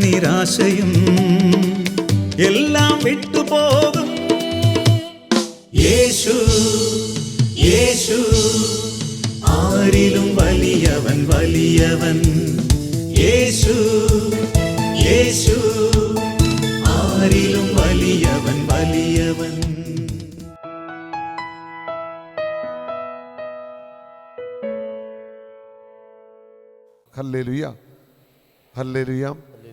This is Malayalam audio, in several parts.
നിരാശയും എല്ലാം വിട്ടുപോകും യേശു യേശു ആരിലും വലിയവൻ വലിയവൻ യേശു യേശു ആരിലും വലിയവൻ വലിയവൻ ഹല്ലേലുയ ഹല്ലേലുയ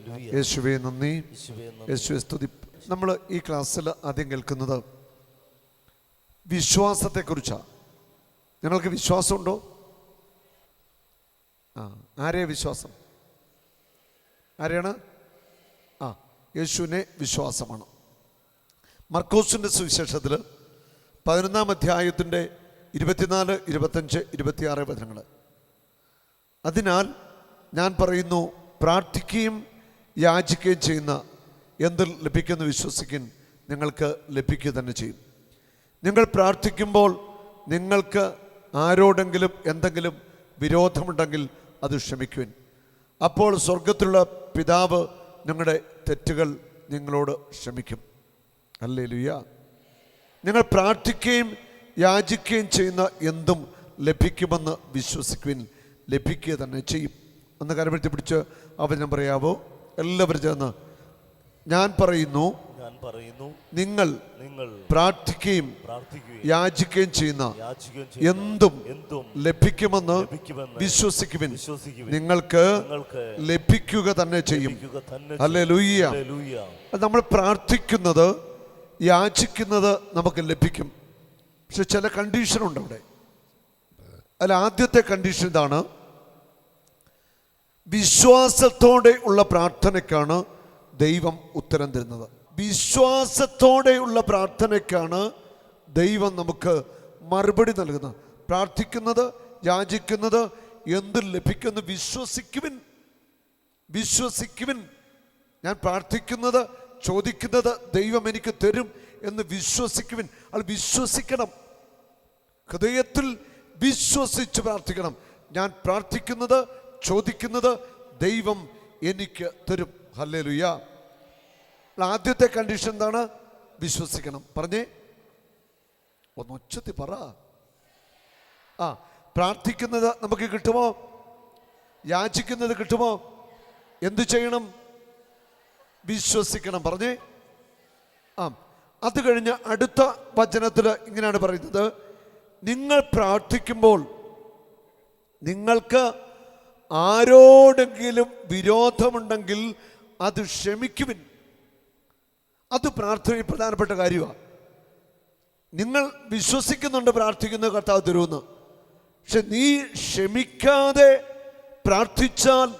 യേശുവേ നന്ദി. യേശുവെ സ്തുതി. നമ്മൾ ഈ ക്ലാസ്സിൽ ആദ്യം കേൾക്കുന്നത് വിശ്വാസത്തെക്കുറിച്ചാണ് നിങ്ങൾക്ക് വിശ്വാസമുണ്ടോ? ആ ആരെയാ വിശ്വാസം? ആരെയാണ്? ആ യേശുവിനെ വിശ്വാസമാണ്. മർക്കോസിന്റെ സുവിശേഷത്തിൽ പതിനൊന്നാം അധ്യായത്തിന്റെ ഇരുപത്തിനാല് ഇരുപത്തഞ്ച് ഇരുപത്തിയാറ് വചനങ്ങൾ അതിനാൽ ഞാൻ പറയുന്നു പ്രാർത്ഥിക്കുകയും യാചിക്കുകയും ചെയ്യുന്ന എന്ത് ലഭിക്കുമെന്ന് വിശ്വസിക്കും നിങ്ങൾക്ക് ലഭിക്കുക തന്നെ ചെയ്യും. നിങ്ങൾ പ്രാർത്ഥിക്കുമ്പോൾ നിങ്ങൾക്ക് ആരോടെങ്കിലും എന്തെങ്കിലും വിരോധമുണ്ടെങ്കിൽ അത് ക്ഷമിക്കുവിൻ. അപ്പോൾ സ്വർഗത്തിലുള്ള പിതാവ് നിങ്ങളുടെ തെറ്റുകൾ നിങ്ങളോട് ക്ഷമിക്കും. അല്ലേ ലുയ്യ നിങ്ങൾ പ്രാർത്ഥിക്കുകയും യാചിക്കുകയും ചെയ്യുന്ന എന്തും ലഭിക്കുമെന്ന് വിശ്വസിക്കുവിൻ. ലഭിക്കുക തന്നെ ചെയ്യും. ഒന്ന് കരമെടുത്തി പിടിച്ച് അവചനം പറയാവോ? എല്ലാവരും ചേർന്ന്. ഞാൻ പറയുന്നു ഞാൻ പറയുന്നു നിങ്ങൾ നിങ്ങൾ പ്രാർത്ഥിക്കുകയും യാചിക്കുകയും ചെയ്യുന്ന എന്തും ലഭിക്കുമെന്ന് വിശ്വസിക്കുവിൻ. നിങ്ങൾക്ക് ലഭിക്കുക തന്നെ ചെയ്യും. അല്ലേ ലൂയ്യ. നമ്മൾ പ്രാർത്ഥിക്കുന്നത് യാചിക്കുന്നത് നമുക്ക് ലഭിക്കും. പക്ഷെ ചില കണ്ടീഷനുണ്ട് അവിടെ. അല്ല ആദ്യത്തെ കണ്ടീഷൻ ഇതാണ് വിശ്വാസത്തോടെ ഉള്ള പ്രാർത്ഥനയ്ക്കാണ് ദൈവം ഉത്തരം തരുന്നത്. വിശ്വാസത്തോടെയുള്ള പ്രാർത്ഥനയ്ക്കാണ് ദൈവം നമുക്ക് മറുപടി നൽകുന്നത്. പ്രാർത്ഥിക്കുന്നത് യാചിക്കുന്നത് എന്ത് ലഭിക്കുമെന്ന് വിശ്വസിക്കുവിൻ. വിശ്വസിക്കുവിൻ. ഞാൻ പ്രാർത്ഥിക്കുന്നത് ചോദിക്കുന്നത് ദൈവം എനിക്ക് തരും എന്ന് വിശ്വസിക്കുവിൻ. അത് വിശ്വസിക്കണം. ഹൃദയത്തിൽ വിശ്വസിച്ച് പ്രാർത്ഥിക്കണം. ഞാൻ പ്രാർത്ഥിക്കുന്നത് ചോദിക്കുന്നത് ദൈവം എനിക്ക് തരും. ഹല്ലേ ലുയ്യ ആദ്യത്തെ കണ്ടീഷൻ എന്താണ്? വിശ്വസിക്കണം. പറഞ്ഞേ. ഒന്ന് ഉച്ചത്തി പറ. ആ പ്രാർത്ഥിക്കുന്നത് നമുക്ക് കിട്ടുമോ? യാചിക്കുന്നത് കിട്ടുമോ? എന്തു ചെയ്യണം? വിശ്വസിക്കണം. പറഞ്ഞേ. ആ അത് കഴിഞ്ഞ് അടുത്ത വചനത്തിൽ ഇങ്ങനെയാണ് പറയുന്നത്. നിങ്ങൾ പ്രാർത്ഥിക്കുമ്പോൾ നിങ്ങൾക്ക് ആരോടെങ്കിലും വിരോധമുണ്ടെങ്കിൽ അത് ക്ഷമിക്കുവിൻ. അത് പ്രാർത്ഥനയിൽ പ്രധാനപ്പെട്ട കാര്യമാണ് നിങ്ങൾ വിശ്വസിക്കുന്നുണ്ട് പ്രാർത്ഥിക്കുന്ന കർത്താവ് തരുമെന്ന്. പക്ഷെ നീ ക്ഷമിക്കാതെ പ്രാർത്ഥിച്ചാൽ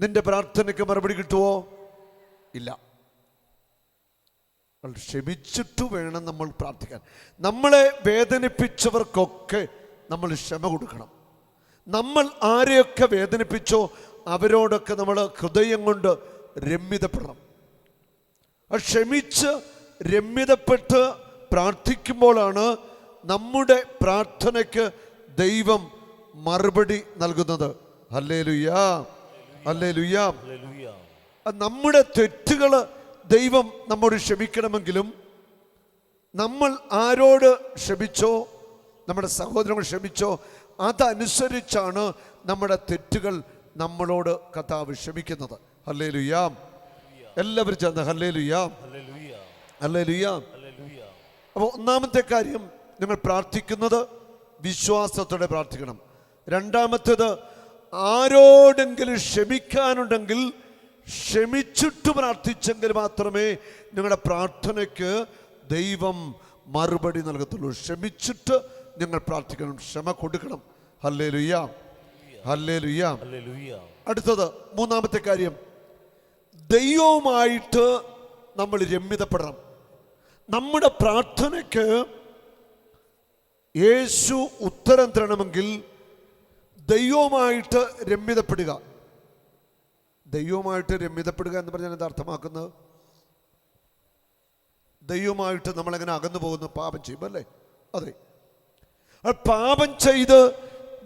നിന്റെ പ്രാർത്ഥനയ്ക്ക് മറുപടി കിട്ടുമോ ഇല്ല. ക്ഷമിച്ചിട്ട് വേണം നമ്മൾ പ്രാർത്ഥിക്കാൻ. നമ്മളെ വേദനിപ്പിച്ചവർക്കൊക്കെ നമ്മൾ ക്ഷമ കൊടുക്കണം. നമ്മൾ ആരെയൊക്കെ വേദനിപ്പിച്ചോ അവരോടൊക്കെ നമ്മൾ ഹൃദയം കൊണ്ട് രമ്യതപ്പെടണം. ക്ഷമിച്ച് രമ്യതപ്പെട്ട് പ്രാർത്ഥിക്കുമ്പോഴാണ് നമ്മുടെ പ്രാർത്ഥനയ്ക്ക് ദൈവം മറുപടി നൽകുന്നത്. അല്ലേ ലുയ്യാ അല്ലേ നമ്മുടെ തെറ്റുകൾ ദൈവം നമ്മോട് ക്ഷമിക്കണമെങ്കിലും നമ്മൾ ആരോട് ക്ഷമിച്ചോ നമ്മുടെ സഹോദരങ്ങൾ ക്ഷമിച്ചോ അതനുസരിച്ചാണ് നമ്മുടെ തെറ്റുകൾ നമ്മളോട് കഥാവ് ക്ഷമിക്കുന്നത്. ഹല്ലേ ലുയാം എല്ലാവരും ചേർന്ന് ഹല്ലേ ലുയാം ഹല്ലേ ലുയാം അപ്പോൾ ഒന്നാമത്തെ കാര്യം നിങ്ങൾ പ്രാർത്ഥിക്കുന്നത് വിശ്വാസത്തോടെ പ്രാർത്ഥിക്കണം. രണ്ടാമത്തേത് ആരോടെങ്കിലും ക്ഷമിക്കാനുണ്ടെങ്കിൽ ക്ഷമിച്ചിട്ട് പ്രാർത്ഥിച്ചെങ്കിൽ മാത്രമേ നിങ്ങളുടെ പ്രാർത്ഥനയ്ക്ക് ദൈവം മറുപടി നൽകത്തുള്ളൂ. ക്ഷമിച്ചിട്ട് നിങ്ങൾ പ്രാർത്ഥിക്കണം. ക്ഷമ കൊടുക്കണം. ഹല്ലേ ലുയാം ഹല്ലേ ലുയാം അടുത്തത് മൂന്നാമത്തെ കാര്യം. ദൈവവുമായിട്ട് നമ്മൾ രമ്യതപ്പെടണം. നമ്മുടെ പ്രാർത്ഥനയ്ക്ക് യേശു ഉത്തരം തരണമെങ്കിൽ ദൈവവുമായിട്ട് രമ്യതപ്പെടുക. ദൈവവുമായിട്ട് രമ്യതപ്പെടുക എന്ന് പറഞ്ഞാൽ എന്താ അർത്ഥമാക്കുന്നത്? ദൈവമായിട്ട് നമ്മളെങ്ങനെ അകന്നു പോകുന്നു? പാപം ചെയ്യുമ്പോൾ അല്ലേ? അതെ. പാപം ചെയ്ത്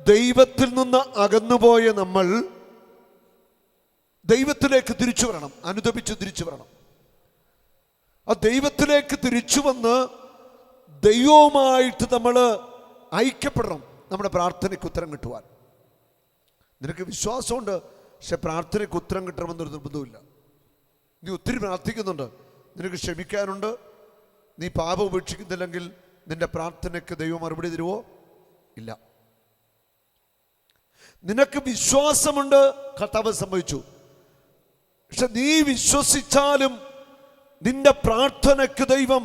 ദൈവത്തിൽ നിന്ന് അകന്നുപോയ നമ്മൾ ദൈവത്തിലേക്ക് തിരിച്ചു വരണം അനുദപിച്ച് തിരിച്ചു വരണം. ആ ദൈവത്തിലേക്ക് തിരിച്ചു വന്ന് ദൈവവുമായിട്ട് നമ്മൾ ഐക്യപ്പെടണം നമ്മുടെ പ്രാർത്ഥനയ്ക്ക് ഉത്തരം കിട്ടുവാൻ. നിനക്ക് വിശ്വാസമുണ്ട് പക്ഷെ പ്രാർത്ഥനയ്ക്ക് ഉത്തരം കിട്ടണമെന്നൊരു നിർബന്ധമില്ല നീ ഒത്തിരി പ്രാർത്ഥിക്കുന്നുണ്ട് നിനക്ക് ക്ഷമിക്കാനുണ്ട് നീ പാപം ഉപേക്ഷിക്കുന്നില്ലെങ്കിൽ നിന്റെ പ്രാർത്ഥനയ്ക്ക് ദൈവം മറുപടി തരുമോ ഇല്ല. നിനക്ക് വിശ്വാസമുണ്ട് കർത്താവ് സംഭവിച്ചു പക്ഷെ നീ വിശ്വസിച്ചാലും നിന്റെ പ്രാർത്ഥനയ്ക്ക് ദൈവം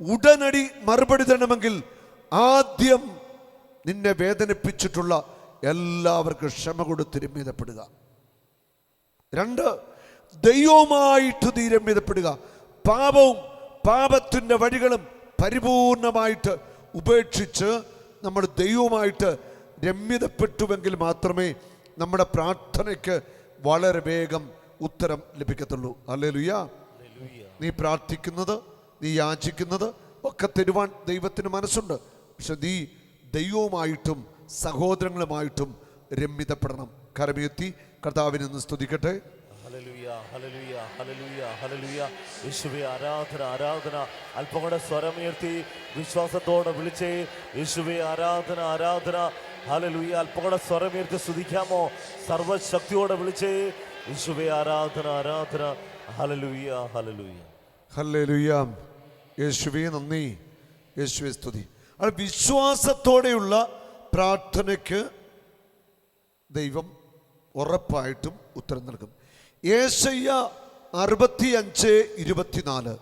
ഉടനടി മറുപടി തരണമെങ്കിൽ ആദ്യം നിന്നെ വേദനിപ്പിച്ചിട്ടുള്ള എല്ലാവർക്കും ക്ഷമ കൊടുത്ത് രമ്യതപ്പെടുക രണ്ട് ദൈവവുമായിട്ട് നീ രമ്യതപ്പെടുക പാപവും പാപത്തിന്റെ വഴികളും പരിപൂർണമായിട്ട് ഉപേക്ഷിച്ച് നമ്മൾ ദൈവമായിട്ട് രമ്യതപ്പെട്ടുവെങ്കിൽ മാത്രമേ നമ്മുടെ പ്രാർത്ഥനയ്ക്ക് വളരെ വേഗം ഉത്തരം ലഭിക്കത്തുള്ളൂ. അല്ലേ ലുയ്യ നീ പ്രാർത്ഥിക്കുന്നത് നീ യാചിക്കുന്നത് ഒക്കെ തരുവാൻ ദൈവത്തിന് മനസ്സുണ്ട്. പക്ഷെ നീ ദൈവവുമായിട്ടും സഹോദരങ്ങളുമായിട്ടും രമ്യതപ്പെടണം. കരമിയെത്തി കർത്താവിനെ സ്തുതിക്കട്ടെ. Hallelujah hallelujah hallelujah. യേശുവെ ആരാധന ആരാധന. അല്പം കൂടെ സ്വരമുയർത്തി വിശ്വാസത്തോടെ വിളിച്ചേ. യേശുവേ ആരാധന ആരാധന. ഹല്ലേലൂയ അല്പം കൂടെ സ്വരമുയർത്തി സ്തുതിക്കാമോ? സർവശക്തിയോടെ വിളിച്ചേ. യേശുവേ ആരാധന ആരാധന. ഹല്ലേലൂയ ഹലലുയ യേശുവെ യേശുവേ നന്ദി. യേശുവേ സ്തുതി. അത് വിശ്വാസത്തോടെയുള്ള പ്രാർത്ഥനയ്ക്ക് ദൈവം ഉറപ്പായിട്ടും ഉത്തരം നൽകും. ഏശയ്യ അറുപത്തി അഞ്ച് ഇരുപത്തിനാല്.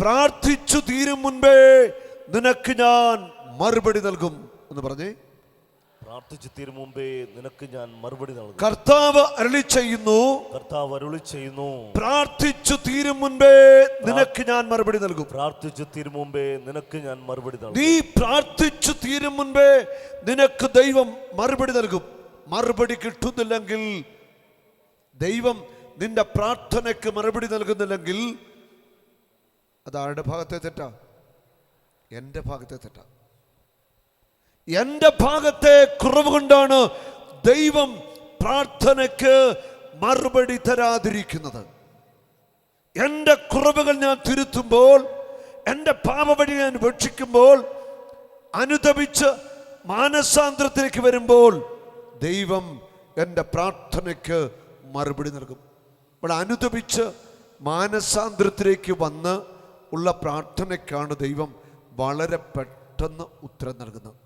പ്രാർത്ഥിച്ചു തീരും മുൻപേ നിനക്ക് ഞാൻ മറുപടി നൽകും എന്ന് പറഞ്ഞേ. പ്രാർത്ഥിച്ചു തീരും മുമ്പേ നിനക്ക് ഞാൻ മറുപടി നൽകും. കർത്താവ് അരളി ചെയ്യുന്നു. കർത്താവ് അരുളി ചെയ്യുന്നു. പ്രാർത്ഥിച്ചു തീരും മുൻപേ നിനക്ക് ഞാൻ മറുപടി നൽകും. പ്രാർത്ഥിച്ചു തീരും മുമ്പേ നിനക്ക് ഞാൻ മറുപടി നൽകും. നീ പ്രാർത്ഥിച്ചു തീരും മുൻപേ നിനക്ക് ദൈവം മറുപടി നൽകും. മറുപടി കിട്ടുന്നില്ലെങ്കിൽ ദൈവം നിന്റെ പ്രാർത്ഥനയ്ക്ക് മറുപടി നൽകുന്നില്ലെങ്കിൽ അത് ആരുടെ ഭാഗത്തെ തെറ്റാ? എന്റെ ഭാഗത്തെ തെറ്റാ. എന്റെ ഭാഗത്തെ കുറവ് കൊണ്ടാണ് ദൈവം പ്രാർത്ഥനയ്ക്ക് മറുപടി തരാതിരിക്കുന്നത്. എന്റെ കുറവുകൾ ഞാൻ തിരുത്തുമ്പോൾ എന്റെ പാപവഴി ഞാൻ ഉപേക്ഷിക്കുമ്പോൾ അനുദപിച്ച് മാനസാന്തരത്തിലേക്ക് വരുമ്പോൾ ദൈവം എന്റെ പ്രാർത്ഥനയ്ക്ക് മറുപടി നൽകും. ഇവിടെ അനുദപിച്ച് മാനസാന്തരത്തിലേക്ക് വന്ന് ഉള്ള പ്രാർത്ഥനയ്ക്കാണ് ദൈവം വളരെ പെട്ടെന്ന് ഉത്തരം നൽകുന്നത്.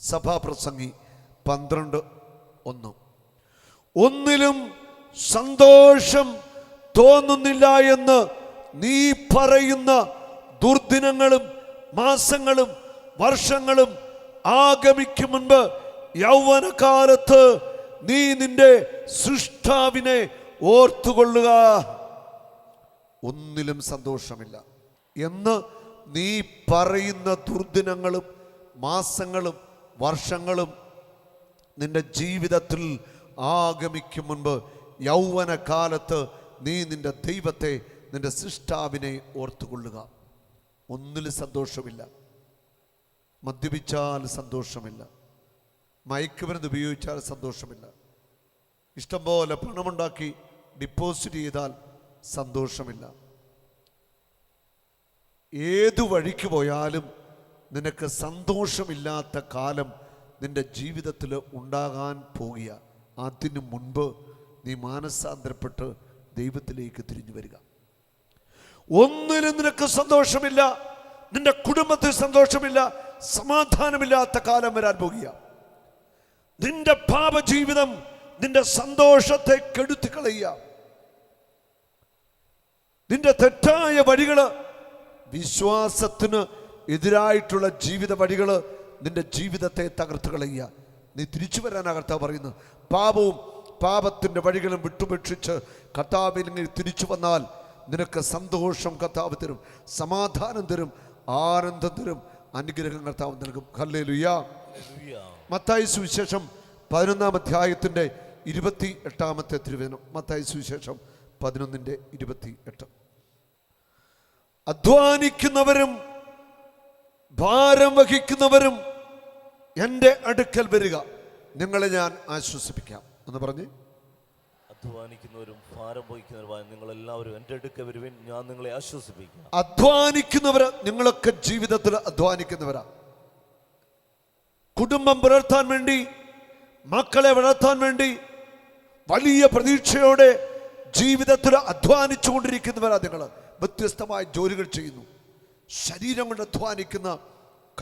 സഭാപ്രസംഗി പന്ത്രണ്ട് ഒന്ന്. ഒന്നിലും സന്തോഷം തോന്നുന്നില്ല എന്ന് നീ പറയുന്ന ദുർദിനങ്ങളും മാസങ്ങളും വർഷങ്ങളും ആഗമിക്കും മുൻപ് യൗവനകാലത്ത് നീ നിന്റെ സൃഷ്ടാവിനെ ഓർത്തുകൊള്ളുക. ഒന്നിലും സന്തോഷമില്ല. എന്ന് നീ പറയുന്ന ദുർദിനങ്ങളും മാസങ്ങളും വർഷങ്ങളും നിന്റെ ജീവിതത്തിൽ ആഗമിക്കും മുൻപ് യൗവന കാലത്ത് നീ നിന്റെ ദൈവത്തെ നിന്റെ സൃഷ്ടാവിനെ ഓർത്തുകൊള്ളുക. ഒന്നിലും സന്തോഷമില്ല. മദ്യപിച്ചാൽ സന്തോഷമില്ല. മയക്കുമരുന്ന് ഉപയോഗിച്ചാൽ സന്തോഷമില്ല. ഇഷ്ടംപോലെ പണമുണ്ടാക്കി ഡിപ്പോസിറ്റ് ചെയ്താൽ സന്തോഷമില്ല. ഏതു വഴിക്ക് പോയാലും നിനക്ക് സന്തോഷമില്ലാത്ത കാലം നിന്റെ ജീവിതത്തിൽ ഉണ്ടാകാൻ പോകുക. അതിനു മുൻപ് നീ മാനസാന്തരപ്പെട്ട് ദൈവത്തിലേക്ക് തിരിഞ്ഞു വരിക. ഒന്നിനും നിനക്ക് സന്തോഷമില്ല. നിന്റെ കുടുംബത്തിൽ സന്തോഷമില്ല. സമാധാനമില്ലാത്ത കാലം വരാൻ പോകുക. നിന്റെ പാപജീവിതം നിന്റെ സന്തോഷത്തെ കെടുത്തി കളയുക നിന്റെ തെറ്റായ വഴികൾ വിശ്വാസത്തിന് എതിരായിട്ടുള്ള ജീവിത വഴികൾ നിന്റെ ജീവിതത്തെ തകർത്ത് കളയുക നീ തിരിച്ചു വരാനാ കർത്താവ് പറയുന്നത്. പാപവും പാപത്തിന്റെ വഴികളും വിട്ടുപേക്ഷിച്ച് കർത്താവിൽ തിരിച്ചു വന്നാൽ നിനക്ക് സന്തോഷം കർത്താവ് തരും സമാധാനം തരും ആനന്ദം തരും അനുഗ്രഹം കർത്താവ് നൽകും. ഹല്ലേ. മത്തായി സുവിശേഷം പതിനൊന്നാം അധ്യായത്തിന്റെ ഇരുപത്തി എട്ടാമത്തെ തിരുവേദനം മത്തായി സുവിശേഷം പതിനൊന്നിന്റെ ഇരുപത്തി എട്ട് അധ്വാനിക്കുന്നവരും ഭാരം വഹിക്കുന്നവരും എന്റെ അടുക്കൽ വരിക. നിങ്ങളെ ഞാൻ ആശ്വസിപ്പിക്കാം. എന്ന് പറഞ്ഞ്. അധ്വാനിക്കുന്നവരും ഭാരം വഹിക്കുന്നവരുമായ നിങ്ങൾ എല്ലാവരും എന്റെ അടുക്ക വരുവിൻ. ഞാൻ നിങ്ങളെ ആശ്വസിപ്പിക്കാം. അധ്വാനിക്കുന്നവർ നിങ്ങളൊക്കെ ജീവിതത്തിൽ അധ്വാനിക്കുന്നവരാ. കുടുംബം പുലർത്താൻ വേണ്ടി മക്കളെ വളർത്താൻ വേണ്ടി വലിയ പ്രതീക്ഷയോടെ ജീവിതത്തിൽ അധ്വാനിച്ചു കൊണ്ടിരിക്കുന്നവരാ നിങ്ങൾ വ്യത്യസ്തമായ ജോലികൾ ചെയ്യുന്നു. ശരീരം കൊണ്ട് അധ്വാനിക്കുന്ന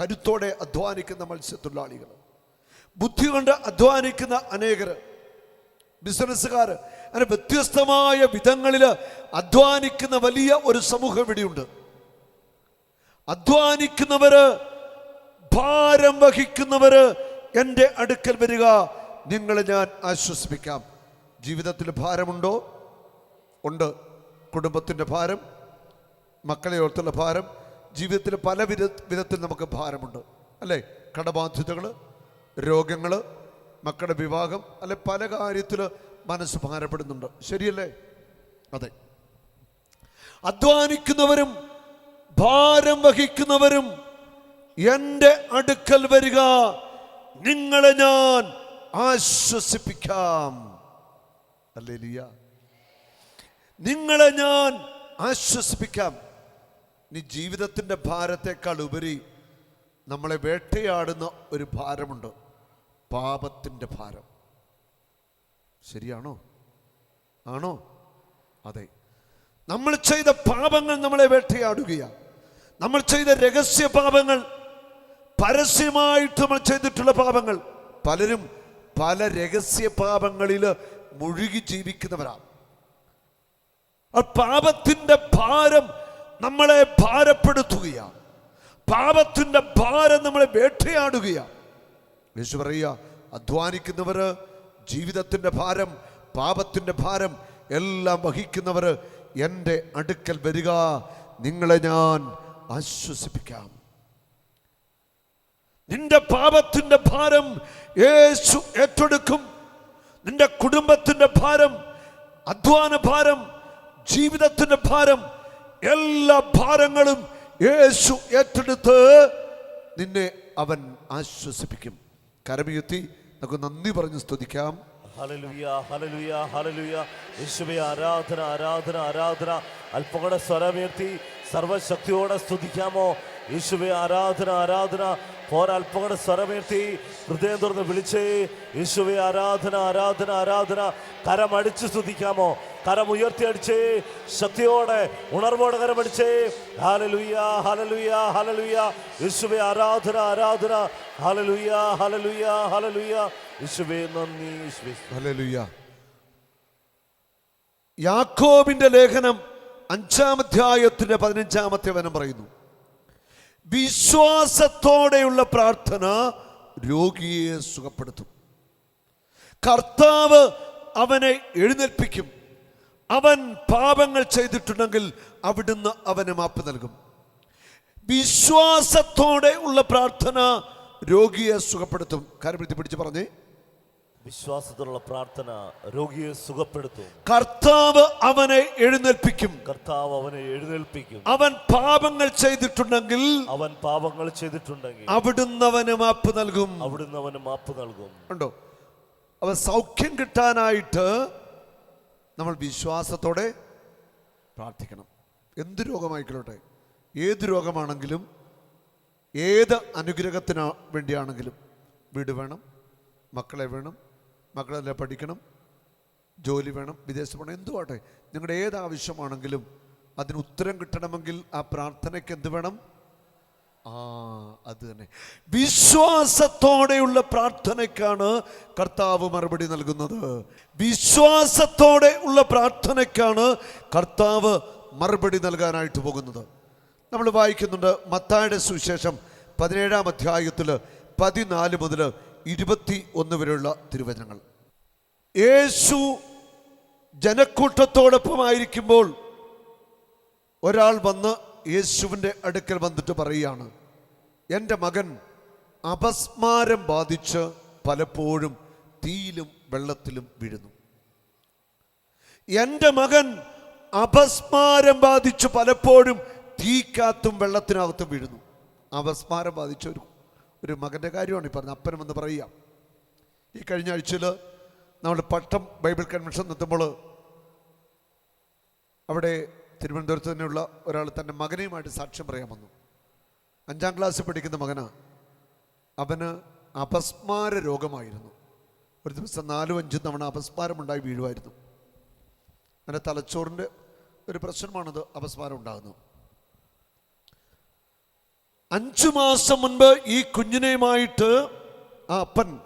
കരുത്തോടെ അധ്വാനിക്കുന്ന മത്സ്യത്തൊഴിലാളികൾ ബുദ്ധി കൊണ്ട് അധ്വാനിക്കുന്ന അനേകർ ബിസിനസ്സുകാർ അങ്ങനെ വ്യത്യസ്തമായ വിധങ്ങളിൽ അധ്വാനിക്കുന്ന വലിയ ഒരു സമൂഹം ഇവിടെയുണ്ട്. അധ്വാനിക്കുന്നവര് ഭാരം വഹിക്കുന്നവര് എന്റെ അടുക്കൽ വരിക. നിങ്ങളെ ഞാൻ ആശ്വസിപ്പിക്കാം. ജീവിതത്തിൽ ഭാരമുണ്ടോ? ഉണ്ട്. കുടുംബത്തിന്റെ ഭാരം മക്കളെ ഓർത്തുള്ള ഭാരം ജീവിതത്തിൽ പല വിധ വിധത്തിൽ നമുക്ക് ഭാരമുണ്ട്. അല്ലേ? കടബാധ്യതകൾ രോഗങ്ങൾ മക്കളുടെ വിവാഹം അല്ലെ പല കാര്യത്തിൽ മനസ്സ് ഭാരപ്പെടുന്നുണ്ട്. ശരിയല്ലേ? അതെ. അധ്വാനിക്കുന്നവരും ഭാരം വഹിക്കുന്നവരും എന്റെ അടുക്കൽ വരിക. നിങ്ങളെ ഞാൻ ആശ്വസിപ്പിക്കാം. അല്ലേ ലിയ നിങ്ങളെ ഞാൻ ആശ്വസിപ്പിക്കാം. നീ ജീവിതത്തിന്റെ ഭാരത്തെക്കാൾ ഉപരി നമ്മളെ വേട്ടയാടുന്ന ഒരു ഭാരമുണ്ട്. പാപത്തിന്റെ ഭാരം. ശരിയാണോ? ആണോ? അതെ. നമ്മൾ ചെയ്ത പാപങ്ങൾ നമ്മളെ വേട്ടയാടുകയാണ്. നമ്മൾ ചെയ്ത രഹസ്യ പാപങ്ങൾ പരസ്യമായിട്ട് നമ്മൾ ചെയ്തിട്ടുള്ള പാപങ്ങൾ. പലരും പല രഹസ്യ പാപങ്ങളിൽ മുഴുകി ജീവിക്കുന്നവരാണ്. പാപത്തിന്റെ ഭാരം നമ്മളെ ഭാരപ്പെടുത്തുകയാണ്. പാപത്തിന്റെ ഭാരം നമ്മളെ വേട്ടയാടുകയാണ്. യേശു പറയുക അധ്വാനിക്കുന്നവര് ജീവിതത്തിന്റെ ഭാരം പാപത്തിന്റെ ഭാരം എല്ലാം വഹിക്കുന്നവര് എന്റെ അടുക്കൽ വരിക. നിങ്ങളെ ഞാൻ ആശ്വസിപ്പിക്കാം. നിന്റെ പാപത്തിന്റെ ഭാരം യേശു ഏറ്റെടുക്കും. നിന്റെ കുടുംബത്തിന്റെ ഭാരം അധ്വാന ഭാരം ജീവിതത്തിന്റെ ഭാരം എല്ലാ ഭാരങ്ങളും യേശു ഏറ്റെടുത്ത് നിന്നെ അവൻ ആശ്വസിപ്പിക്കും. കരമുയർത്തി നമുക്ക് നന്ദി പറഞ്ഞ് സ്തുതിക്കാം. ആരാധന ആരാധന ആരാധന. അല്പകട സ്വരമുയർത്തി സർവശക്തിയോടെ സ്തുതിക്കാമോ? യേശുവെ ആരാധന ആരാധന. പോരൽപ്പങ്ങളുടെ സ്വരമുയർത്തി ഹൃദയം തുറന്ന് വിളിച്ച് യേശുവെ ആരാധന ആരാധന ആരാധന കരമടിച്ച് സ്തുതിക്കാമോ? കരം ഉയർത്തി അടിച്ച് ശക്തിയോടെ ഉണർവോടെ കരമടിച്ച് ഹല്ലേലൂയ ഹല്ലേലൂയ ഹല്ലേലൂയ യേശുവേ ആരാധന ആരാധന ഹല്ലേലൂയ ഹല്ലേലൂയ ഹല്ലേലൂയ യേശുവേ നന്ദി യേശുവേ. ഹല്ലേലൂയ യാക്കോബിന്റെ ലേഖനം അഞ്ചാം അധ്യായത്തിന്റെ പതിനഞ്ചാമത്തെ വനം പറയുന്നു. വിശ്വാസത്തോടെയുള്ള പ്രാർത്ഥന രോഗിയെ സുഖപ്പെടുത്തും. കർത്താവ് അവനെ എഴുന്നേൽപ്പിക്കും. അവൻ പാപങ്ങൾ ചെയ്തിട്ടുണ്ടെങ്കിൽ അവിടുന്ന് അവന് മാപ്പ് നൽകും. വിശ്വാസത്തോടെ ഉള്ള പ്രാർത്ഥന രോഗിയെ സുഖപ്പെടുത്തും. കരപിടിച്ച് പിടിച്ച് പറഞ്ഞേ. വിശ്വാസത്തിലുള്ള പ്രാർത്ഥന രോഗിയെ സുഖപ്പെടുത്തും. കർത്താവ് അവനെ എഴുന്നേൽപ്പിക്കും. കർത്താവ് അവനെ എഴുന്നേൽപ്പിക്കും. അവൻ പാപങ്ങൾ ചെയ്തിട്ടുണ്ടെങ്കിൽ അവൻ പാപങ്ങൾ ചെയ്തിട്ടുണ്ടെങ്കിൽ അവിടുന്ന് അവന് മാപ്പ് നൽകും. അവിടുന്ന് അവന് മാപ്പ് നൽകും. ഉണ്ടോ? അവൻ സൗഖ്യം കിട്ടാനായിട്ട് നമ്മൾ വിശ്വാസത്തോടെ പ്രാർത്ഥിക്കണം. എന്ത് രോഗമായിക്കോട്ടെ? ഏത് രോഗമാണെങ്കിലും ഏത് അനുഗ്രഹത്തിന് വേണ്ടിയാണെങ്കിലും വീട് വേണം മക്കളെ വേണം മക്കളെല്ലാം പഠിക്കണം ജോലി വേണം വിദേശത്ത് പോകണം എന്തുവാട്ടെ. നിങ്ങളുടെ ഏത് ആവശ്യമാണെങ്കിലും അതിന് ഉത്തരം കിട്ടണമെങ്കിൽ ആ പ്രാർത്ഥനയ്ക്ക് എന്ത് വേണം? ആ അത് തന്നെ. വിശ്വാസത്തോടെയുള്ള പ്രാർത്ഥനയ്ക്കാണ് കർത്താവ് മറുപടി നൽകുന്നത്. വിശ്വാസത്തോടെ ഉള്ള പ്രാർത്ഥനയ്ക്കാണ് കർത്താവ് മറുപടി നൽകാനായിട്ട് പോകുന്നത്. നമ്മൾ വായിക്കുന്നുണ്ട് മത്തായുടെ സുവിശേഷം പതിനേഴാം അധ്യായത്തിൽ പതിനാല് മുതൽ ഇരുപത്തി ഒന്ന് വരെയുള്ള തിരുവചനങ്ങൾ. യേശു ജനക്കൂട്ടത്തോടൊപ്പമായിരിക്കുമ്പോൾ ഒരാൾ വന്ന് യേശുവിന്റെ അടുക്കൽ വന്നിട്ട് പറയുകയാണ് എന്റെ മകൻ അപസ്മാരം ബാധിച്ച് പലപ്പോഴും തീയിലും വെള്ളത്തിലും വീഴുന്നു. എന്റെ മകൻ അപസ്മാരം ബാധിച്ച് പലപ്പോഴും തീക്കാത്തും വെള്ളത്തിനകത്തും വീഴുന്നു. അപസ്മാരം ബാധിച്ച ഒരു ഒരു മകന്റെ കാര്യമാണ് ഈ പറഞ്ഞത് അപ്പനും എന്ന് പറയുക. ഈ കഴിഞ്ഞ ആഴ്ചയിൽ നമ്മൾ പട്ടം ബൈബിൾ കൺവെൻഷൻ നിർത്തുമ്പോൾ അവിടെ തിരുവനന്തപുരത്ത് തന്നെയുള്ള ഒരാൾ തന്റെ മകനെയുമായിട്ട് സാക്ഷ്യം പറയാൻ വന്നു. അഞ്ചാം ക്ലാസ്സിൽ പഠിക്കുന്ന മകനാ. അവന് അപസ്മാര രോഗമായിരുന്നു. ഒരു ദിവസം നാലും അഞ്ചും തവണ അപസ്മാരമുണ്ടായി വീഴുമായിരുന്നു. അവന്റെ തലച്ചോറിന്റെ ഒരു പ്രശ്നമാണത് അപസ്മാരം ഉണ്ടാകുന്നത്. അഞ്ചു മാസം മുൻപ് ഈ കുഞ്ഞിനെയുമായിട്ട് ആ അപ്പൻ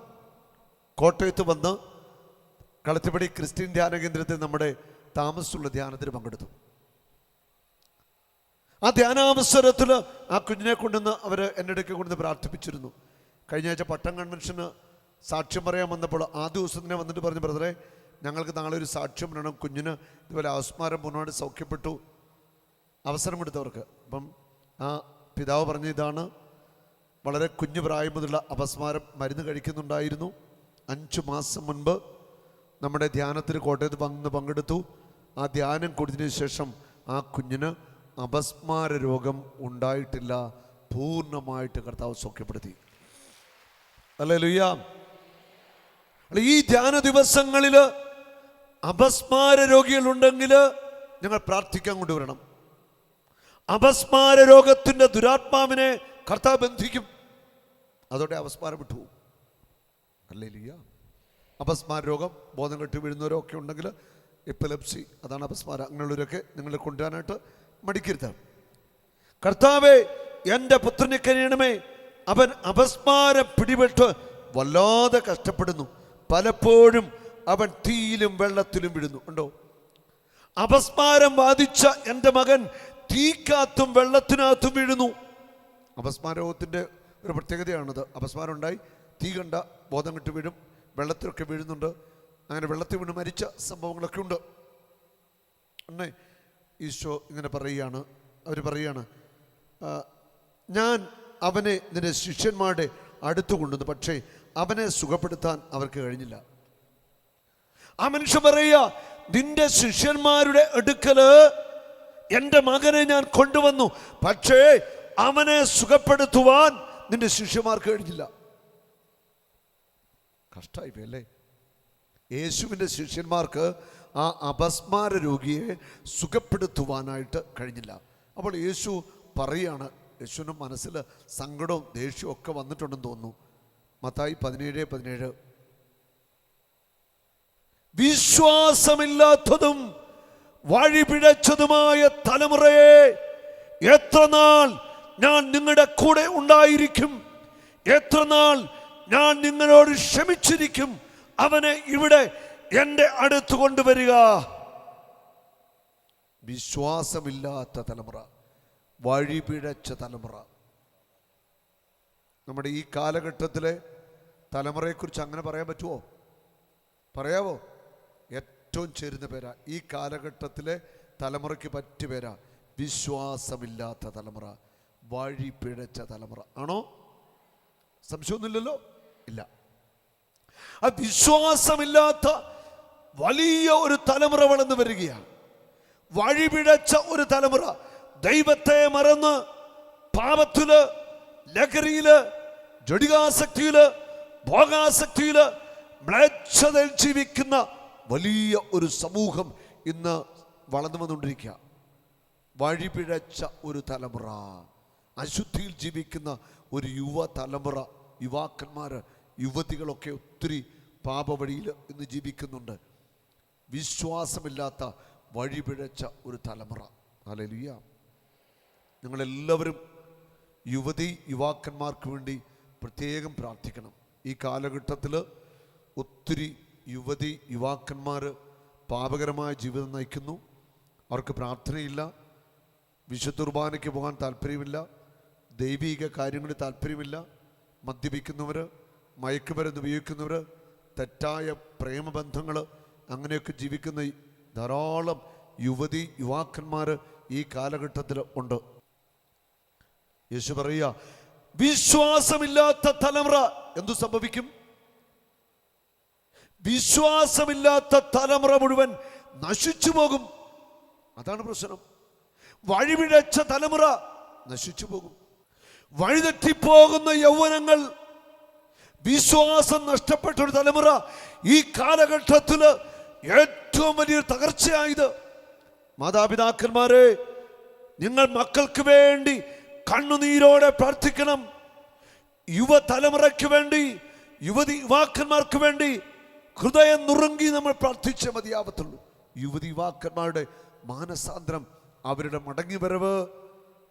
കോട്ടയത്ത് വന്ന് കളത്തിപ്പടി ക്രിസ്ത്യൻ ധ്യാന കേന്ദ്രത്തിൽ നമ്മുടെ താമസമുള്ള ധ്യാനത്തിന് പങ്കെടുത്തു. ആ ധ്യാനാവസരത്തിൽ ആ കുഞ്ഞിനെ കൊണ്ടുവന്ന് അവർ എന്റെ അടുക്കെ കൊണ്ടുവന്ന് പ്രാർത്ഥിപ്പിച്ചിരുന്നു. കഴിഞ്ഞ ആഴ്ച പട്ടം കൺവെൻഷന് സാക്ഷ്യം പറയാൻ വന്നപ്പോൾ ആ ദിവസം തന്നെ വന്നിട്ട് പറഞ്ഞു ബ്രദറെ ഞങ്ങൾക്ക് നാളെ ഒരു സാക്ഷ്യം പറയണം കുഞ്ഞിന് ഇതുപോലെ ആസ്മാരം പൂർണമായിട്ട് സൗഖ്യപ്പെട്ടു. അവസരം കൊടുത്തവർക്ക്. അപ്പം ആ പിതാവ് പറഞ്ഞ ഇതാണ്. വളരെ കുഞ്ഞു പ്രായം മുതലുള്ള അപസ്മാരം മരുന്ന് കഴിക്കുന്നുണ്ടായിരുന്നു. അഞ്ചു മാസം മുൻപ് നമ്മുടെ ധ്യാനത്തിന് കോട്ടയത്ത് വന്ന് പങ്കെടുത്തു. ആ ധ്യാനം കൊടുത്തതിന് ശേഷം ആ കുഞ്ഞിന് അപസ്മാര രോഗം ഉണ്ടായിട്ടില്ല. പൂർണമായിട്ട് കർത്താവ് സൗഖ്യപ്പെടുത്തി. അല്ലേ ലുയ്യ ഈ ധ്യാന ദിവസങ്ങളിൽ അപസ്മാര രോഗികളുണ്ടെങ്കിൽ ഞങ്ങൾ പ്രാർത്ഥിക്കാൻ കൊണ്ടുവരണം. അപസ്മാര രോഗത്തിന്റെ ദുരാത്മാവിനെ കർത്താവ് ബന്ധിക്കും. അതോടെ അപസ്മാരം വിട്ടുപോകും അല്ലേ ലിയ അപസ്മാര രോഗം ബോധം കെട്ടി വീഴുന്നവരൊക്കെ ഉണ്ടെങ്കിൽ എപ്പിലപ്സി അതാണ് അപസ്മാരം. അങ്ങനെയുള്ളവരൊക്കെ നിങ്ങളെ കൊണ്ടുവരാനായിട്ട് മടിക്കരുത്. കർത്താവെ എന്റെ പുത്രനെ കനിയണമേ അവൻ അപസ്മാരം പിടിപെട്ട് വല്ലാതെ കഷ്ടപ്പെടുന്നു. പലപ്പോഴും അവൻ തീയിലും വെള്ളത്തിലും വിടുന്നു ഉണ്ടോ? അപസ്മാരം ബാധിച്ച എന്റെ മകൻ തീക്കാത്തും വെള്ളത്തിനകത്തും വീഴുന്നു. അപസ്മാരോഗത്തിന്റെ ഒരു പ്രത്യേകതയാണത്. അപസ്മാരം ഉണ്ടായി തീ കണ്ട ബോധം കെട്ട് വീഴും വെള്ളത്തിലൊക്കെ വീഴുന്നുണ്ട്. അങ്ങനെ വെള്ളത്തിൽ വീണ് മരിച്ച സംഭവങ്ങളൊക്കെ ഉണ്ട്. അന്നേ ഈശോ ഇങ്ങനെ പറയുകയാണ്. അവർ പറയുകയാണ് ഞാൻ അവനെ നിന്റെ ശിഷ്യന്മാരുടെ അടുത്ത് കൊണ്ടുവന്നു പക്ഷേ അവനെ സുഖപ്പെടുത്താൻ അവർക്ക് കഴിഞ്ഞില്ല. ആ മനുഷ്യൻ പറയുക നിന്റെ ശിഷ്യന്മാരുടെ അടുക്കൽ എന്റെ മകനെ ഞാൻ കൊണ്ടുവന്നു. പക്ഷേ അവനെ സുഖപ്പെടുത്തുവാൻ നിന്റെ ശിഷ്യന്മാർക്ക് കഴിഞ്ഞില്ല. കഷ്ടായി അല്ലേ? യേശുവിന്റെ ശിഷ്യന്മാർക്ക് ആ അപസ്മാര രോഗിയെ സുഖപ്പെടുത്തുവാനായിട്ട് കഴിഞ്ഞില്ല. അപ്പോൾ യേശു പറയാണ് യേശുവിന്റെ മനസ്സിൽ സങ്കടവും ദേഷ്യവും ഒക്കെ വന്നിട്ടുണ്ടെന്ന് തോന്നുന്നു. മത്തായി പതിനേഴ് പതിനേഴ്. വിശ്വാസമില്ലാത്തതും വഴിപിഴച്ചതുമായ തലമുറയെ എത്ര നാൾ ഞാൻ നിങ്ങളുടെ കൂടെ ഉണ്ടായിരിക്കും? എത്ര നാൾ ഞാൻ നിങ്ങളോട് ക്ഷമിച്ചിരിക്കും? അവനെ ഇവിടെ എന്റെ അടുത്ത് കൊണ്ടുവരിക. വിശ്വാസമില്ലാത്ത തലമുറ വഴിപിഴച്ച തലമുറ. നമ്മുടെ ഈ കാലഘട്ടത്തിലെ തലമുറയെക്കുറിച്ച് അങ്ങനെ പറയാൻ പറ്റുമോ പറയാവോ? ഏറ്റവും ചേരുന്ന പേരാ. ഈ കാലഘട്ടത്തിലെ തലമുറയ്ക്ക് പറ്റിയ പേരാ. വിശ്വാസമില്ലാത്ത തലമുറ വഴി പിഴച്ച തലമുറ. ആണോ? സംശയമൊന്നുമില്ലല്ലോ? ഇല്ല. ആ വിശ്വാസമില്ലാത്ത വലിയ ഒരു തലമുറ വളർന്നു വരികയാണ്. വഴിപിഴച്ച ഒരു തലമുറ. ദൈവത്തെ മറന്ന് പാപത്തിൽ ലഹരിയിൽ ജടികാസക്തിയിൽ ഭോഗാസക്തിയിൽ മ്ലേച്ഛതയിൽ ജീവിക്കുന്ന വലിയ ഒരു സമൂഹം ഇന്ന് വളർന്നു വന്നുകൊണ്ടിരിക്കുക വഴിപിഴച്ച ഒരു തലമുറ. അശുദ്ധിയിൽ ജീവിക്കുന്ന ഒരു യുവ തലമുറ യുവാക്കന്മാർ യുവതികളൊക്കെ ഒത്തിരി പാപവഴിയിൽ ഇന്ന് ജീവിക്കുന്നുണ്ട്. വിശ്വാസമില്ലാത്ത വഴിപിഴച്ച ഒരു തലമുറ. അലലിയ നിങ്ങളെല്ലാവരും യുവതി യുവാക്കന്മാർക്ക് വേണ്ടി പ്രത്യേകം പ്രാർത്ഥിക്കണം. ഈ കാലഘട്ടത്തിൽ ഒത്തിരി യുവതി യുവാക്കന്മാർ പാപകരമായ ജീവിതം നയിക്കുന്നു. അവർക്ക് പ്രാർത്ഥനയില്ല. വിശുദ്ധ കുർബാനയ്ക്ക് പോകാൻ താല്പര്യമില്ല. ദൈവിക കാര്യങ്ങളിൽ താല്പര്യമില്ല. മദ്യപിക്കുന്നവർ മയക്കുമരുന്ന് ഉപയോഗിക്കുന്നവർ തെറ്റായ പ്രേമബന്ധങ്ങൾ അങ്ങനെയൊക്കെ ജീവിക്കുന്ന ധാരാളം യുവതി യുവാക്കന്മാർ ഈ കാലഘട്ടത്തിൽ ഉണ്ട്. യേശു പറയുക വിശ്വാസമില്ലാത്ത തലമുറ എന്തു സംഭവിക്കും? വിശ്വാസമില്ലാത്ത തലമുറ മുഴുവൻ നശിച്ചു പോകും. അതാണ് പ്രശ്നം. വഴിവിഴച്ച തലമുറ നശിച്ചു പോകും. വഴിതെറ്റിപ്പോകുന്ന യൗവനങ്ങൾ വിശ്വാസം നഷ്ടപ്പെട്ട ഒരു തലമുറ ഈ കാലഘട്ടത്തിൽ ഏറ്റവും വലിയൊരു തകർച്ചയായത്. മാതാപിതാക്കന്മാരെ നിങ്ങൾ മക്കൾക്ക് വേണ്ടി കണ്ണുനീരോടെ പ്രാർത്ഥിക്കണം. യുവതലമുറയ്ക്ക് വേണ്ടി യുവതി യുവാക്കന്മാർക്ക് വേണ്ടി ഹൃദയം നുറുങ്ങി നമ്മൾ പ്രാർത്ഥിച്ച മതിയാവത്തുള്ളൂ. യുവതി യുവാക്കന്മാരുടെ മാനസാന്തരം അവരുടെ മടങ്ങി വരവ്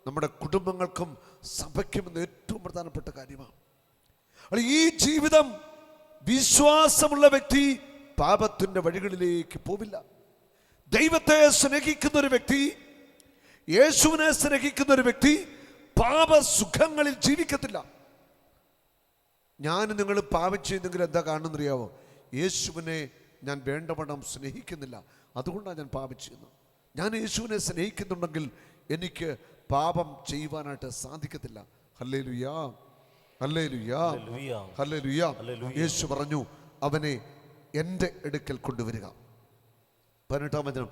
നമ്മുടെ കുടുംബങ്ങൾക്കും സഭയ്ക്കും ഇന്ന് ഏറ്റവും പ്രധാനപ്പെട്ട കാര്യമാണ്. ഈ ജീവിതം വിശ്വാസമുള്ള വ്യക്തി പാപത്തിന്റെ വഴികളിലേക്ക് പോവില്ല. ദൈവത്തെ സ്നേഹിക്കുന്ന ഒരു വ്യക്തി യേശുവിനെ സ്നേഹിക്കുന്ന ഒരു വ്യക്തി പാപസുഖങ്ങളിൽ ജീവിക്കത്തില്ല. ഞാൻ നിങ്ങൾ പാപം ചെയ്യുന്നെങ്കിൽ എന്താ കാണുന്നറിയാവോ യേശുവിനെ ഞാൻ വേണ്ടവണ്ണം സ്നേഹിക്കുന്നില്ല. അതുകൊണ്ടാണ് ഞാൻ പാപിച്ചിരുന്നത്. ഞാൻ യേശുവിനെ സ്നേഹിക്കുന്നുണ്ടെങ്കിൽ എനിക്ക് പാപം ചെയ്യുവാനായിട്ട് സാധിക്കത്തില്ല. ഹല്ലേ ലുയാ ഹല്ലേ ലുയാ. ഹല്ലേ ലുയാ. യേശു പറഞ്ഞു അവനെ എന്റെ എടുക്കൽ കൊണ്ടുവരിക. പതിനെട്ടാം വചനം.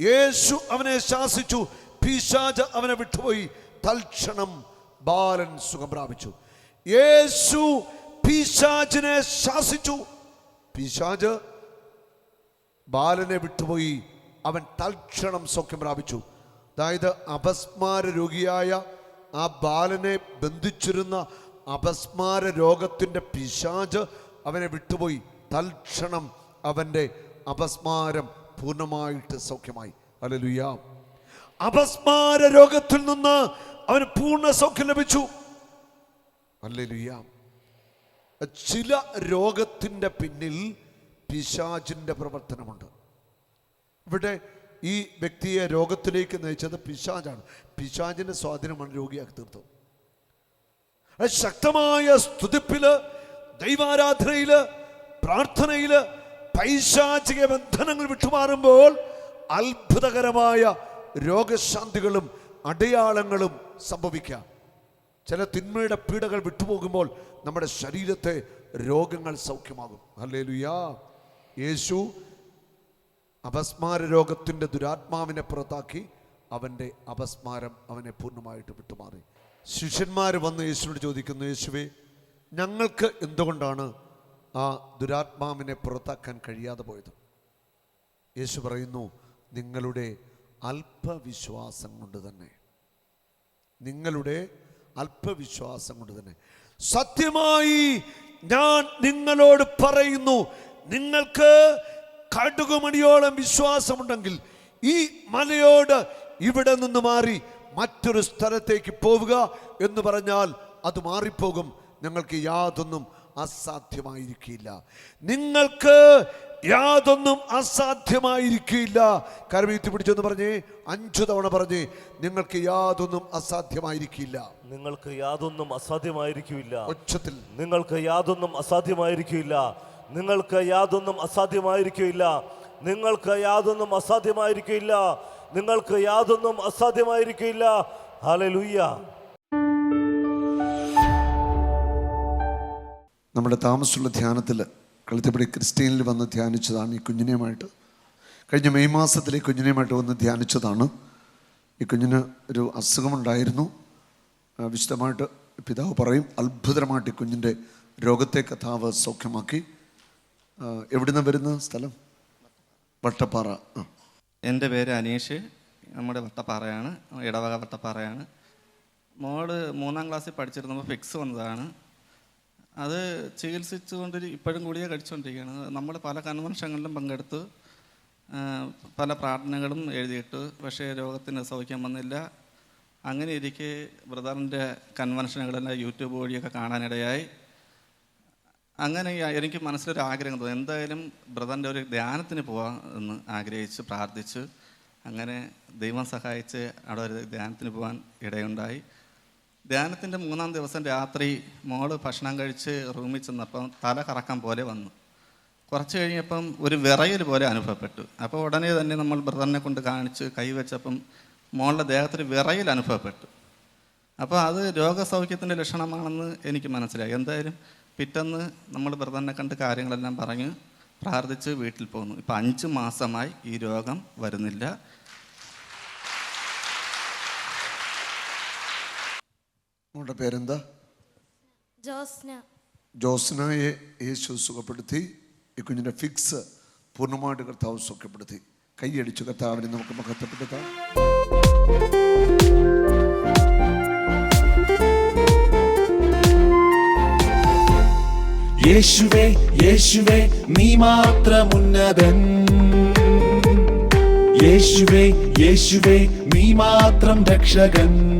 യേശു അവനെ ശാസിച്ചു പിശാജ അവനെ വിട്ടുപോയി തൽക്ഷണം ബാലൻ സുഖം പ്രാപിച്ചു. യേശു പിശാജിനെ ശാസിച്ചു പിശാജ് ബാലനെ വിട്ടുപോയി. അവൻ തൽക്ഷണം സൗഖ്യം പ്രാപിച്ചു. അതായത് അപസ്മാര രോഗിയായ ആ ബാലനെ ബന്ധിച്ചിരുന്ന അപസ്മാര രോഗത്തിന്റെ പിശാജ് അവനെ വിട്ടുപോയി. തൽക്ഷണം അവന്റെ അപസ്മാരം പൂർണമായിട്ട് സൗഖ്യമായി. അലലുയ അപസ്മാര രോഗത്തിൽ നിന്ന് അവന് പൂർണ സൗഖ്യം ലഭിച്ചു. അല്ലേലുയ്യ ചില രോഗത്തിന്റെ പിന്നിൽ പിശാചിന്റെ പ്രവർത്തനമുണ്ട്. ഇവിടെ ഈ വ്യക്തിയെ രോഗത്തിലേക്ക് നയിച്ചത് പിശാചാണ്. പിശാചിന്റെ സ്വാധീനമാണ് രോഗിയാക്കി തീർത്തത്. ശക്തമായ സ്തുതിപ്പിൽ ദൈവാരാധനയിൽ പ്രാർത്ഥനയിൽ പൈശാചിക ബന്ധനങ്ങൾ വിട്ടുമാറുമ്പോൾ അത്ഭുതകരമായ രോഗശാന്തികളും അടയാളങ്ങളും സംഭവിക്കാം. ചില തിന്മയുടെ പീഡകൾ വിട്ടുപോകുമ്പോൾ നമ്മുടെ ശരീരത്തെ രോഗങ്ങൾ സൗഖ്യമാകും. അല്ലേ ലുയാ യേശു അപസ്മാര രോഗത്തിന്റെ ദുരാത്മാവിനെ പുറത്താക്കി അവന്റെ അപസ്മാരം അവനെ പൂർണമായിട്ട് വിട്ടുമാറി. ശിഷ്യന്മാർ വന്ന് യേശുവിനോട് ചോദിക്കുന്നു യേശുവേ ഞങ്ങൾക്ക് എന്തുകൊണ്ടാണ് ആ ദുരാത്മാവിനെ പുറത്താക്കാൻ കഴിയാതെ പോയത്? യേശു പറയുന്നു നിങ്ങളുടെ അല്പവിശ്വാസം കൊണ്ട് തന്നെ. നിങ്ങളുടെ അല്പവിശ്വാസം കൊണ്ട് തന്നെ. സത്യമായി ഞാൻ നിങ്ങളോട് പറയുന്നു നിങ്ങൾക്ക് കടുകുമണിയോളം വിശ്വാസമുണ്ടെങ്കിൽ ഈ മലയോട് ഇവിടെ നിന്ന് മാറി മറ്റൊരു സ്ഥലത്തേക്ക് പോവുക എന്ന് പറഞ്ഞാൽ അത് മാറിപ്പോകും. ഞങ്ങൾക്ക് യാതൊന്നും അസാധ്യമായിരിക്കില്ല. നിങ്ങൾക്ക് യാതൊന്നും അസാധ്യമായിരിക്കില്ല. കരവീത്തി പിടിച്ചെന്ന് പറഞ്ഞേ. അഞ്ചു തവണ പറഞ്ഞേ നിങ്ങൾക്ക് യാതൊന്നും അസാധ്യമായിരിക്കില്ല. നിങ്ങൾക്ക് യാതൊന്നും അസാധ്യമായിരിക്കില്ല. ഉച്ചത്തിൽ നിങ്ങൾക്ക് യാതൊന്നും അസാധ്യമായിരിക്കില്ല. നിങ്ങൾക്ക് യാതൊന്നും അസാധ്യമായിരിക്കില്ല. നിങ്ങൾക്ക് യാതൊന്നും അസാധ്യമായിരിക്കില്ല. നിങ്ങൾക്ക് യാതൊന്നും അസാധ്യമായിരിക്കില്ല. ഹലലുയ്യ നമ്മുടെ താമസമുള്ള ധ്യാനത്തിൽ കളുത്തിപ്പടി ക്രിസ്ത്യനിൽ വന്ന് ധ്യാനിച്ചതാണ് ഈ കുഞ്ഞിനെയുമായിട്ട്. കഴിഞ്ഞ മെയ് മാസത്തിൽ ഈ കുഞ്ഞിനെയുമായിട്ട് വന്ന് ധ്യാനിച്ചതാണ്. ഈ കുഞ്ഞിന് ഒരു അസുഖമുണ്ടായിരുന്നു. വിശദമായിട്ട് പിതാവ് പറയും അത്ഭുതമായിട്ട് ഈ കുഞ്ഞിന്റെ രോഗത്തെ കഥാവ് സൗഖ്യമാക്കി. എവിടുന്ന് വരുന്ന സ്ഥലം? വട്ടപ്പാറ. എന്റെ പേര് അനീഷ്. നമ്മുടെ വട്ടപ്പാറയാണ് ഇടവക വട്ടപ്പാറയാണ്. മോൾ മൂന്നാം ക്ലാസ്സിൽ പഠിച്ചിരുന്നപ്പോൾ ഫിക്സ് വന്നതാണ്. അത് ചികിത്സിച്ചുകൊണ്ട് ഇപ്പോഴും ഗുളിക കഴിച്ചുകൊണ്ടിരിക്കുകയാണ്. നമ്മൾ പല കൺവെൻഷനുകളിലും പങ്കെടുത്ത് പല പ്രാർത്ഥനകളും എഴുതിയിട്ട് പക്ഷേ രോഗത്തിന് സൗഖ്യം വന്നില്ല. അങ്ങനെ ഇരിക്കെ ബ്രദറിന്റെ കൺവെൻഷനുകളെല്ലാം യൂട്യൂബ് വഴിയൊക്കെ കാണാനിടയായി. അങ്ങനെ എനിക്ക് മനസ്സിലൊരു ആഗ്രഹം തോന്നി. എന്തായാലും ബ്രദറിന്റെ ഒരു ധ്യാനത്തിന് പോവാം എന്ന് ആഗ്രഹിച്ച് പ്രാർത്ഥിച്ച് അങ്ങനെ ദൈവം സഹായിച്ച് അവിടെ ഒരു ധ്യാനത്തിന് പോകാൻ ഇടയുണ്ടായി. ധ്യാനത്തിന്റെ മൂന്നാം ദിവസം രാത്രി മോൾ ഭക്ഷണം കഴിച്ച് റൂമിൽ ചെന്നപ്പം തല കറക്കം പോലെ വന്നു. കുറച്ച് കഴിഞ്ഞപ്പം ഒരു വിറയൽ പോലെ അനുഭവപ്പെട്ടു. അപ്പോൾ ഉടനെ തന്നെ നമ്മൾ ബ്രദറിനെ കൊണ്ട് കാണിച്ച് കൈവച്ചപ്പം മോളുടെ ദേഹത്തിൽ വിറയൽ അനുഭവപ്പെട്ടു. അപ്പോൾ അത് രോഗസൗഖ്യത്തിന്റെ ലക്ഷണമാണെന്ന് എനിക്ക് മനസ്സിലായി. എന്തായാലും പിറ്റന്ന് നമ്മൾ ബ്രദറിനെ കണ്ട് കാര്യങ്ങളെല്ലാം പറഞ്ഞ് പ്രാർത്ഥിച്ച് വീട്ടിൽ പോന്നു. ഇപ്പം അഞ്ച് മാസമായി ഈ രോഗം വരുന്നില്ല. മോളുടെ പേരെന്താ? ജോസ്ന. ജോസ്നയെ യേശു സുഖപ്പെടുത്തി. ഈ കുഞ്ഞിന്റെ ഫിക്സ് പൂർണമായിട്ട് കർത്താവ് സുഖപ്പെടുത്തി. കൈയടിച്ചു കർത്താവിനെ നമുക്ക് മഹത്വപ്പെടുത്താം. യേശുവേ യേശുവേ നീ മാത്രം മാത്രമുന്നതൻ. യേശുവേ യേശുവേ നീ മാത്രം രക്ഷകൻ.